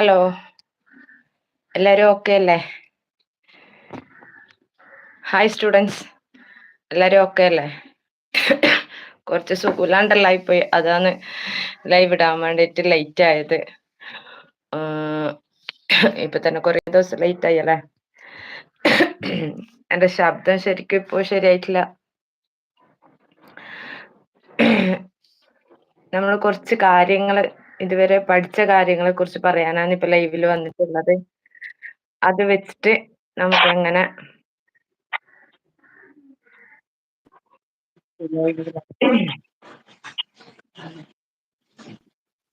Hello. എല്ലാവരും okay അല്ലേ? Hi students എല്ലാവരും ഓക്കെ അല്ലേ? കുറച്ച് സുഖമില്ലാണ്ടല്ലായി പോയി അതാണ് ലൈവ് ഇടാൻ വേണ്ടിയിട്ട് ലൈറ്റ് ആയത്. ഇപ്പൊ തന്നെ കുറേ ദിവസം ലൈറ്റ് ആയി അല്ലേ? എന്റെ ശബ്ദം ശരിക്കും ഇപ്പോൾ ശരിയായിട്ടില്ല. നമ്മൾ കുറച്ച് കാര്യങ്ങൾ ഇതുവരെ പഠിച്ച കാര്യങ്ങളെ കുറിച്ച് പറയാനാണ് ഇപ്പൊ ലൈവിൽ വന്നിട്ടുള്ളത്. അത് വെച്ചിട്ട് നമുക്ക് അങ്ങനെ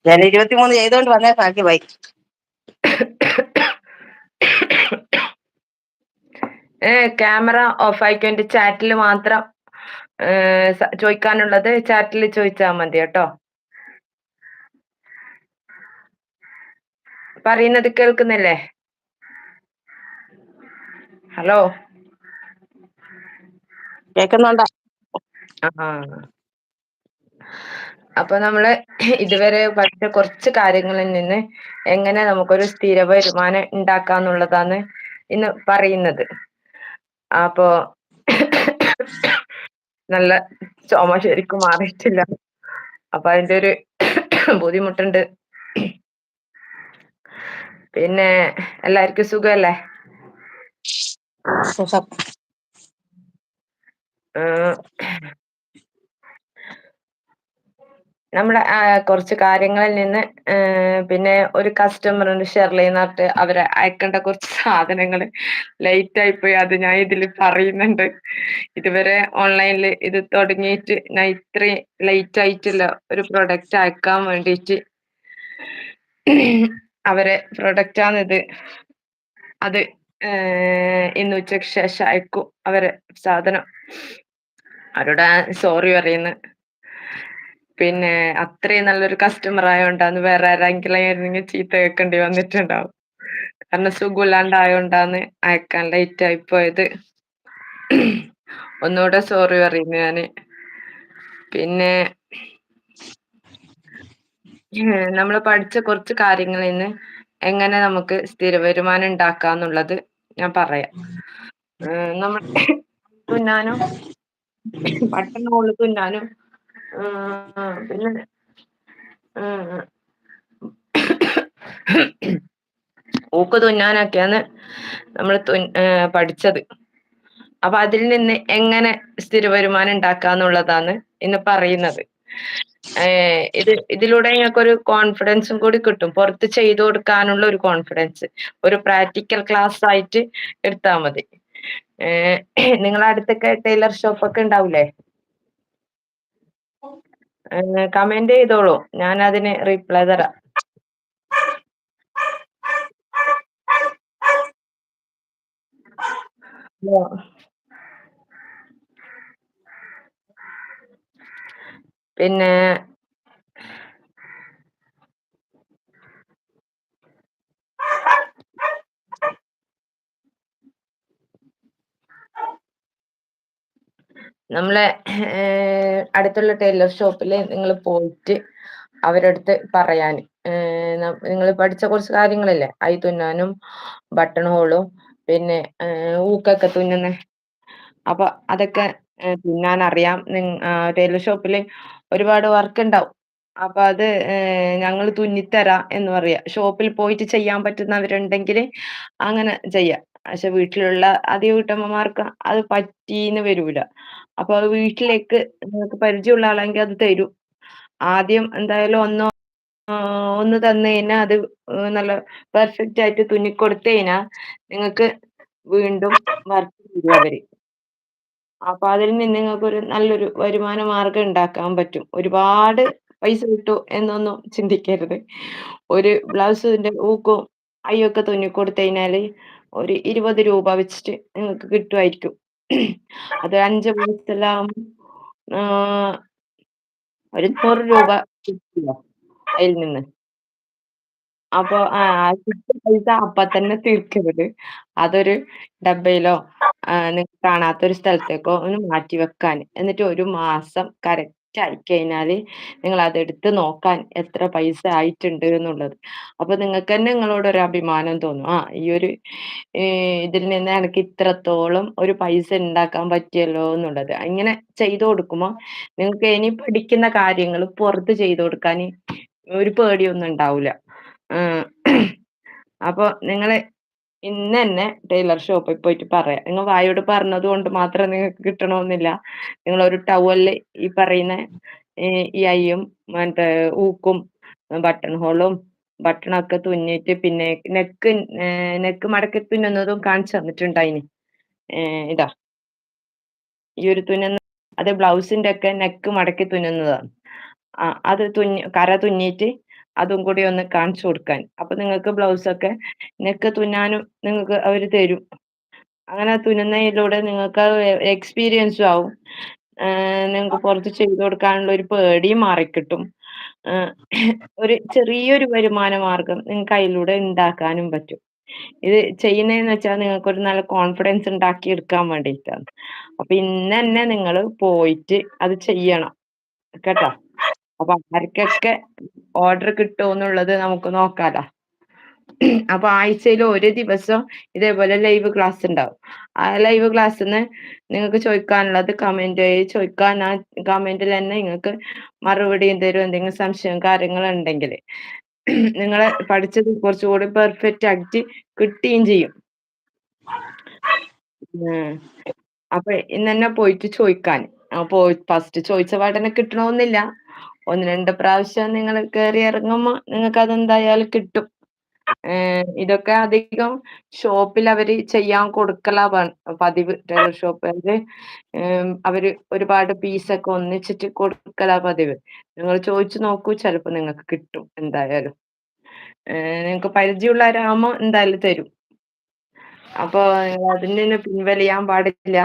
ഞാൻ ഇരുപത്തിമൂന്ന് ചെയ്തോണ്ട് വന്നേ ഭാഗ്യമായി ക്യാമറ ഓഫ് ആയിക്കൊണ്ട് ചാറ്റിൽ മാത്രം ചോദിക്കാനുള്ളത് ചാറ്റിൽ ചോദിച്ചാൽ മതി കേട്ടോ. പറയുന്നത് കേൾക്കുന്നല്ലേ? ഹലോ? കേൾക്കുന്നുണ്ടോ ആ അപ്പൊ നമ്മൾ ഇതുവരെ പഠിച്ച കുറച്ച് കാര്യങ്ങളിൽ നിന്ന് എങ്ങനെ നമുക്കൊരു സ്ഥിര വരുമാനം ഉണ്ടാക്കാന്നുള്ളതാണ് ഇന്ന് പറയുന്നത്. അപ്പോ നല്ല ചുമ ശരിക്കും മാറിയിട്ടില്ല. അപ്പൊ അതിന്റെ ഒരു ബുദ്ധിമുട്ടുണ്ട്. പിന്നെ എല്ലാവർക്കും സുഖല്ലേ? സുഖം. നമ്മുടെ കുറച്ച് കാര്യങ്ങളിൽ നിന്ന് പിന്നെ ഒരു കസ്റ്റമർ ഉണ്ട് ഷെർലി എന്നിട്ട് അവരെ അയക്കേണ്ട കുറച്ച് സാധനങ്ങൾ ലേറ്റ് ആയിപ്പോയി അത് ഞാൻ ഇതിൽ പറയുന്നുണ്ട്. ഇതുവരെ ഓൺലൈനിൽ ഇത് തുടങ്ങിയിട്ട് ഞാൻ ഇത്രയും ലേറ്റ് ആയിട്ടില്ല. ഒരു പ്രൊഡക്റ്റ് അയക്കാൻ വേണ്ടിയിട്ട്. അവരെ പ്രൊഡക്റ്റ് ഇത് അത് ഇന്ന് ഉച്ചയ്ക്ക് ശേഷം അയക്കും അവരെ സാധനം. അവരോട് സോറി പറയുന്നു. പിന്നെ അത്രയും നല്ലൊരു കസ്റ്റമർ ആയോണ്ടാന്ന് വേറെ ആരെങ്കിലും ആയിരുന്നെങ്കിൽ ചീത്ത കേൾക്കേണ്ടി വന്നിട്ടുണ്ടാവും. കാരണം സുഖമില്ലാണ്ടായോണ്ടാന്ന് അയക്കാൻ ലൈറ്റ് ആയി പോയത്. ഒന്നുകൂടെ സോറി പറയുന്നു ഞാൻ. പിന്നെ നമ്മൾ പഠിച്ച കുറച്ച് കാര്യങ്ങളിൽ നിന്ന് എങ്ങനെ നമുക്ക് സ്ഥിര വരുമാനം ഉണ്ടാക്കാന്നുള്ളത് ഞാൻ പറയാം. നമ്മൾ തുന്നാനും പട്ടണമുള്ള തുന്നാനും പിന്നെ ഊക്ക് തുന്നാനൊക്കെയാണ് നമ്മൾ പഠിച്ചത്. അപ്പൊ അതിൽ നിന്ന് എങ്ങനെ സ്ഥിര വരുമാനം ഉണ്ടാക്കാന്നുള്ളതാണ് ഇന്ന് പറയുന്നത്. ഇത് ഇതിലൂടെ ഞങ്ങൾക്ക് ഒരു കോൺഫിഡൻസും കൂടി കിട്ടും. പുറത്ത് ചെയ്തു കൊടുക്കാനുള്ള ഒരു കോൺഫിഡൻസ് ഒരു പ്രാക്ടിക്കൽ ക്ലാസ് ആയിട്ട് എടുത്താൽ മതി. നിങ്ങൾ അടുത്തൊക്കെ ടൈലർ ഷോപ്പ് ഒക്കെ ഉണ്ടാവൂലേ? കമന്റ് ചെയ്തോളൂ. ഞാൻ അതിന് റിപ്ലൈ തരാം. ഹലോ. പിന്നെ നമ്മളെ അടുത്തുള്ള ടൈലർ ഷോപ്പിൽ നിങ്ങൾ പോയിട്ട് അവരടുത്ത് പറയാൻ നിങ്ങൾ പഠിച്ച കുറച്ച് കാര്യങ്ങളല്ലേ? ഐ തുന്നാനും ബട്ടൺ ഹോളും പിന്നെ ഊക്കൊക്കെ തുന്നുന്നേ. അപ്പൊ അതൊക്കെ തുന്നാൻ അറിയാം ടൈലർ ഷോപ്പിൽ ഒരുപാട് വർക്ക് ഉണ്ടാവും അപ്പൊ അത് ഞങ്ങൾ തുന്നിത്തരാം എന്ന് പറയാ. ഷോപ്പിൽ പോയിട്ട് ചെയ്യാൻ പറ്റുന്നവരുണ്ടെങ്കിൽ അങ്ങനെ ചെയ്യാം. പക്ഷെ വീട്ടിലുള്ള അധിക വീട്ടമ്മമാർക്ക് അത് പറ്റീന്ന് വരൂല. അപ്പൊ അത് വീട്ടിലേക്ക് നിങ്ങൾക്ക് പരിചയമുള്ള ആളെങ്കിൽ അത് തരും. ആദ്യം എന്തായാലും ഒന്നോ ഒന്ന് തന്നു കഴിഞ്ഞാൽ അത് നല്ല പെർഫെക്റ്റ് ആയിട്ട് തുന്നി കൊടുത്തു കഴിഞ്ഞാൽ നിങ്ങൾക്ക് വീണ്ടും വർക്ക് തരും അവർ. അപ്പൊ അതിൽ നിന്ന് നിങ്ങൾക്കൊരു നല്ലൊരു വരുമാന മാർഗം ഉണ്ടാക്കാൻ പറ്റും. ഒരുപാട് പൈസ കിട്ടൂ എന്നൊന്നും ചിന്തിക്കരുത്. ഒരു ബ്ലൗസിന്റെ ഊക്കും അയ്യൊക്കെ തുന്നിക്കൊടുത്ത് കഴിഞ്ഞാൽ ഒരു 20 രൂപ വെച്ചിട്ട് നിങ്ങൾക്ക് കിട്ടുമായിരിക്കും. അത് 5 ബ്ലൗസെല്ലാം ആഹ് ഒരു 100 രൂപ അതിൽ നിന്ന്. അപ്പൊ ആ പൈസ അപ്പൊ തന്നെ തീർക്കരുത്. അതൊരു ഡബ്ബയിലോ ആഹ് നിങ്ങൾക്ക് കാണാത്തൊരു സ്ഥലത്തേക്കോ ഒന്ന് മാറ്റി വെക്കാൻ എന്നിട്ട് ഒരു മാസം കറക്റ്റ് ആയിക്കഴിഞ്ഞാൽ നിങ്ങളതെടുത്ത് നോക്കാൻ എത്ര പൈസ ആയിട്ടുണ്ട് എന്നുള്ളത്. അപ്പൊ നിങ്ങൾക്കന്നെ നിങ്ങളോടൊരു അഭിമാനം തോന്നും. ആ ഈ ഒരു ഇതിൽ നിന്ന് എനക്ക് ഇത്രത്തോളം ഒരു പൈസ ഉണ്ടാക്കാൻ പറ്റിയല്ലോ എന്നുള്ളത്. ഇങ്ങനെ ചെയ്തു കൊടുക്കുമ്പോ നിങ്ങൾക്ക് ഇനി പഠിക്കുന്ന കാര്യങ്ങൾ പുറത്ത് ചെയ്തു കൊടുക്കാന് ഒരു പേടിയൊന്നും ഉണ്ടാവില്ല ആഹ് അപ്പൊ നിങ്ങൾ ഇന്നന്നെ ടൈലർ ഷോപ്പിൽ പോയിട്ട് പറയാം നിങ്ങൾ വായോട് പറഞ്ഞത് കൊണ്ട് മാത്രം നിങ്ങൾക്ക് കിട്ടണമെന്നില്ല. നിങ്ങൾ ഒരു ടവലിൽ ഈ പറയുന്ന ഈ അയ്യും മറ്റേ ഊക്കും ബട്ടൺ ഹോളും ബട്ടണൊക്കെ തുന്നിയിട്ട് പിന്നെ നെക്ക് നെക്ക് മടക്കി തുന്നുന്നതും കാണിച്ചു തന്നിട്ടുണ്ടായിന്. ഇതാ ഈ ഒരു തുന്നുന്ന അത് ബ്ലൗസിന്റെ ഒക്കെ നെക്ക് മടക്കി തുന്നുന്നതാണ് അത് തുന്നി കര തുന്നിയിട്ട് അതും കൂടി ഒന്ന് കാണിച്ചു കൊടുക്കാൻ. അപ്പൊ നിങ്ങൾക്ക് ബ്ലൗസൊക്കെ നെക്ക് തുന്നാനും നിങ്ങൾക്ക് അവർ തരും. അങ്ങനെ തുന്നുന്നതിലൂടെ നിങ്ങൾക്ക് എക്സ്പീരിയൻസും ആവും. നിങ്ങൾക്ക് പുറത്ത് ചെയ്തു കൊടുക്കാനുള്ള ഒരു പേടിയും മാറിക്കിട്ടും. ഒരു ചെറിയൊരു വരുമാന മാർഗം നിങ്ങൾക്ക് അതിലൂടെ ഉണ്ടാക്കാനും പറ്റും. ഇത് ചെയ്യുന്നതെന്ന് വെച്ചാൽ നിങ്ങൾക്ക് ഒരു നല്ല കോൺഫിഡൻസ് ഉണ്ടാക്കി എടുക്കാൻ വേണ്ടിയിട്ടാണ്. അപ്പൊ ഇന്നന്നെ നിങ്ങൾ പോയിട്ട് അത് ചെയ്യണം. കേട്ടോ. അപ്പൊ ആർക്കൊക്കെ ഓർഡർ കിട്ടുമെന്നുള്ളത് നമുക്ക് നോക്കാലോ. അപ്പൊ ആഴ്ചയിൽ ഒരു ദിവസം ഇതേപോലെ ലൈവ് ക്ലാസ് ഉണ്ടാവും. ആ ലൈവ് ക്ലാസ് നിങ്ങൾക്ക് ചോദിക്കാനുള്ളത് കമന്റ് ചോദിക്കാൻ ആ കമന്റിൽ തന്നെ നിങ്ങൾക്ക് മറുപടിയും തരും എന്തെങ്കിലും സംശയം കാര്യങ്ങൾ ഉണ്ടെങ്കിൽ നിങ്ങൾ പഠിച്ചത് കുറച്ചുകൂടി പെർഫെക്റ്റ് ആക്കി കിട്ടുകയും ചെയ്യും. അപ്പൊ അപ്പൊ ഇന്നന്നെ പോയിട്ട് ചോദിക്കാൻ. അപ്പൊ ഫസ്റ്റ് ചോദിച്ച പാടനെ കിട്ടണമെന്നില്ല. ഒന്ന് രണ്ട് പ്രാവശ്യം നിങ്ങൾ കയറി ഇറങ്ങുമ്പോ നിങ്ങൾക്ക് അതെന്തായാലും കിട്ടും. ഇതൊക്കെ അധികം ഷോപ്പിൽ അവർ ചെയ്യാൻ കൊടുക്കല പതിവ്. ടൈലർ ഷോപ്പ്കാര് ഏഹ് അവർ ഒരുപാട് പീസൊക്കെ ഒന്നിച്ചിട്ട് കൊടുക്കല പതിവ്. നിങ്ങൾ ചോദിച്ചു നോക്കൂ ചിലപ്പോ നിങ്ങൾക്ക് കിട്ടും എന്തായാലും. ഏഹ് പരിചയമുള്ള പരിചയമുള്ളവരാവുമ്പോ എന്തായാലും തരും. അപ്പൊ അതിന് പിൻവലിയാൻ പാടില്ല.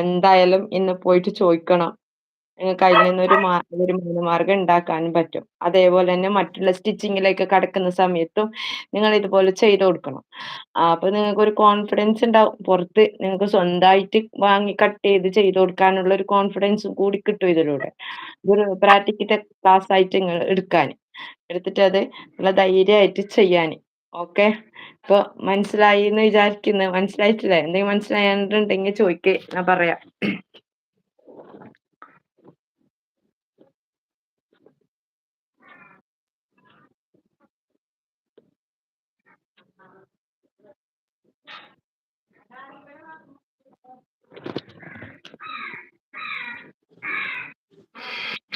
എന്തായാലും ഇന്ന് പോയിട്ട് ചോദിക്കണം. നിങ്ങൾക്ക് അതിൽ ഒരു മാ വരുമാന മാർഗം ഉണ്ടാക്കാനും പറ്റും. അതേപോലെ തന്നെ മറ്റുള്ള സ്റ്റിച്ചിങ്ങിലേക്ക് കടക്കുന്ന സമയത്തും നിങ്ങൾ ഇതുപോലെ ചെയ്ത് കൊടുക്കണം. അപ്പൊ നിങ്ങൾക്ക് ഒരു കോൺഫിഡൻസ് ഉണ്ടാവും. പുറത്ത് നിങ്ങൾക്ക് സ്വന്തമായിട്ട് വാങ്ങി കട്ട് ചെയ്ത് ചെയ്ത് കൊടുക്കാനുള്ള ഒരു കോൺഫിഡൻസും കൂടി കിട്ടും ഇതിലൂടെ. ഇതൊരു പ്രാക്ടിക്കൽ ക്ലാസ് ആയിട്ട് നിങ്ങൾ എടുക്കാൻ എടുത്തിട്ട് അത് നല്ല ധൈര്യമായിട്ട് ചെയ്യാന്. ഓക്കെ. ഇപ്പൊ മനസ്സിലായി എന്ന് വിചാരിക്കുന്നു. മനസ്സിലായിട്ടില്ലേ? എന്തെങ്കിലും മനസ്സിലായിട്ടുണ്ടെങ്കിൽ ചോദിക്കേ ഞാൻ പറയാം.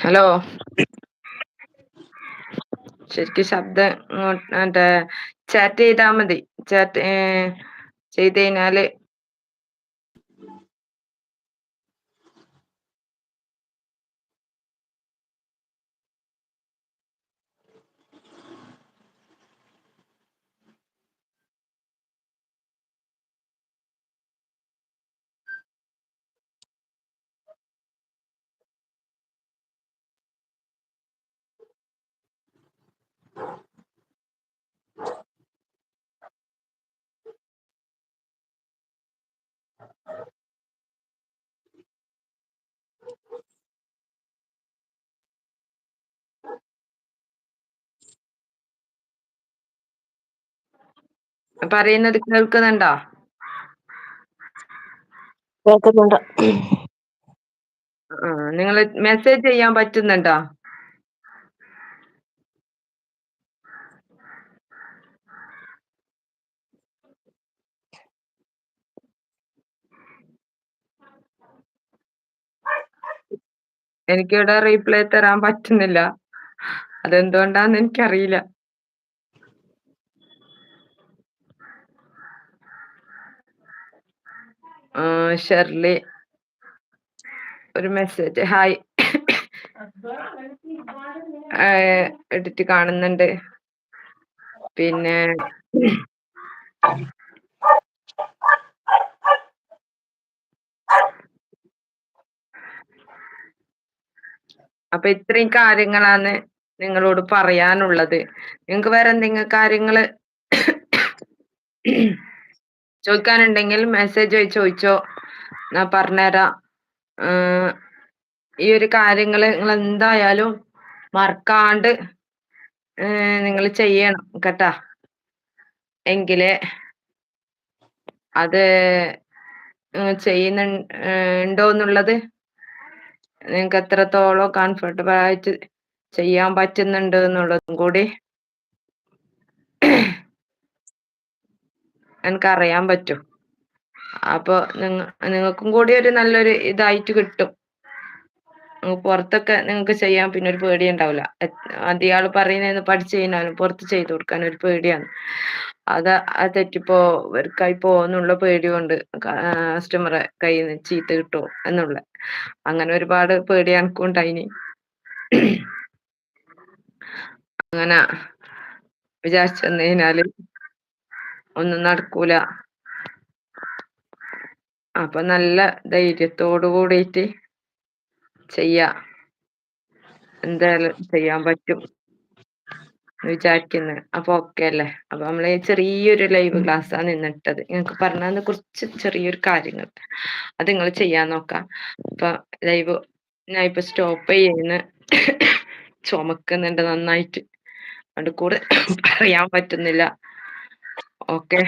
ഹലോ ശരിക്കും ശബ്ദം മറ്റേ ചാറ്റ് ചെയ്താ മതി. ചാറ്റ് ചെയ്ത് കഴിഞ്ഞാൽ പറയുന്നത് കേൾക്കുന്നുണ്ടോ? കേൾക്കുന്നുണ്ട്. നിങ്ങൾ മെസ്സേജ് ചെയ്യാൻ പറ്റുന്നുണ്ടോ? എനിക്കിവിടെ റീപ്ലൈ തരാൻ പറ്റുന്നില്ല. അതെന്തുകൊണ്ടാന്ന് എനിക്കറിയില്ല. ഷെർലി. ഒരു മെസ്സേജ് ഹായ് എഡിറ്റ് കാണുന്നുണ്ട്. പിന്നെ അപ്പൊ ഇത്രയും കാര്യങ്ങളാണ് നിങ്ങളോട് പറയാനുള്ളത്. നിങ്ങക്ക് വേറെ എന്തെങ്കിലും കാര്യങ്ങൾ ചോദിക്കാനുണ്ടെങ്കിൽ മെസ്സേജ് വഴി ചോദിച്ചോ. ഞാൻ പറഞ്ഞുതരാം. ഈ ഒരു കാര്യങ്ങൾ നിങ്ങൾ എന്തായാലും മറക്കാണ്ട് നിങ്ങൾ ചെയ്യണം കേട്ടാ. എങ്കിലേ അത് ചെയ്യുന്നുണ്ടോന്നുള്ളത് നിങ്ങൾക്ക് എത്രത്തോളം കംഫർട്ടബിൾ ആയിട്ട് ചെയ്യാൻ പറ്റുന്നുണ്ട് എന്നുള്ളതും കൂടി എനിക്ക് അറിയാൻ പറ്റും. അപ്പൊ നിങ്ങ നിങ്ങൾക്കും കൂടി ഒരു നല്ലൊരു ഇതായിട്ട് കിട്ടും. പുറത്തൊക്കെ നിങ്ങൾക്ക് ചെയ്യാൻ പിന്നെ ഒരു പേടി ഉണ്ടാവില്ല അധികം ആൾ പറയുന്നതെന്ന് പഠിച്ചു കഴിഞ്ഞാലും പുറത്ത് ചെയ്തു കൊടുക്കാൻ ഒരു പേടിയാണ്. അത് അത് തെറ്റിപ്പോ വർക്കായി പോകുന്നുള്ള പേടി കൊണ്ട് കസ്റ്റമറെ കയ്യിൽ നിന്ന് ചീത്ത കിട്ടുമോ എന്നുള്ള. അങ്ങനെ ഒരുപാട് പേടി എനക്കും അങ്ങനെ വിചാരിച്ചു കഴിഞ്ഞാൽ ഒന്നും നടക്കൂല. അപ്പൊ നല്ല ധൈര്യത്തോട് കൂടിയിട്ട് ചെയ്യാ. എന്തായാലും ചെയ്യാൻ പറ്റും വിചാരിക്കുന്നു. അപ്പൊ ഓക്കെ അല്ലേ? അപ്പൊ നമ്മൾ ചെറിയൊരു ലൈവ് ക്ലാസ് ആണ് നിന്നിട്ടത് നിങ്ങൾക്ക് പറഞ്ഞ കുറച്ച് ചെറിയൊരു കാര്യങ്ങൾ. അത് നിങ്ങൾ ചെയ്യാൻ നോക്കാം. അപ്പൊ ലൈവ് ഞാൻ ഇപ്പൊ സ്റ്റോപ്പ് ചെയ്യുന്ന. ചുമക്കുന്നുണ്ട് നന്നായിട്ട്. അതുകൊണ്ട് കൂടെ പറയാൻ പറ്റുന്നില്ല. Oke.